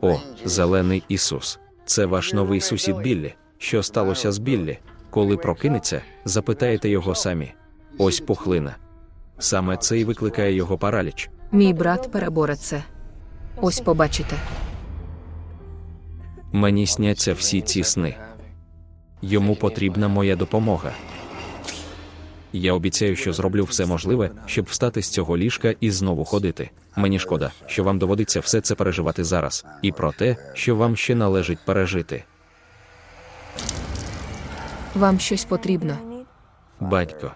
О, зелений Ісус. Це ваш новий сусід Біллі. Що сталося з Біллі? Коли прокинеться, запитаєте його самі. Ось пухлина. Саме це й викликає його параліч. Мій брат переборе це. Ось побачите. Мені сняться всі ці сни. Йому потрібна моя допомога. Я обіцяю, що зроблю все можливе, щоб встати з цього ліжка і знову ходити. Мені шкода, що вам доводиться все це переживати зараз, і про те, що вам ще належить пережити. Вам щось потрібно. Батько,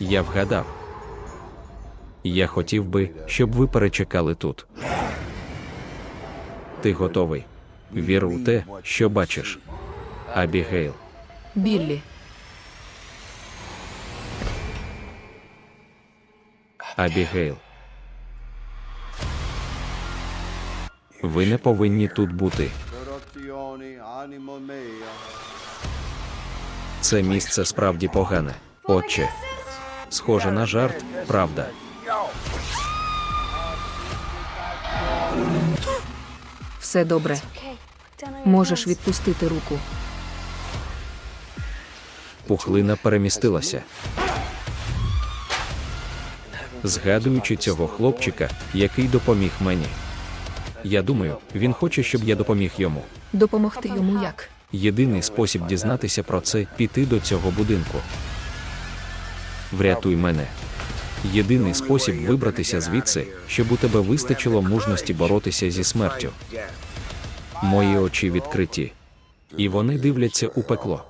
я вгадав. Я хотів би, щоб ви перечекали тут. Ти готовий. Вір у те, що бачиш. Абігейл. Біллі, Абігейл. Ви не повинні тут бути. Це місце справді погане. Отче. Схоже на жарт, правда. все добре. Можеш відпустити руку. Пухлина перемістилася. Згадуючи цього хлопчика, який допоміг мені. Я думаю, він хоче, щоб я допоміг йому. Допомогти йому як? Єдиний спосіб дізнатися про це піти до цього будинку. Врятуй мене. Єдиний спосіб вибратися звідси, щоб у тебе вистачило мужності боротися зі смертю. Мої очі відкриті, і вони дивляться у пекло.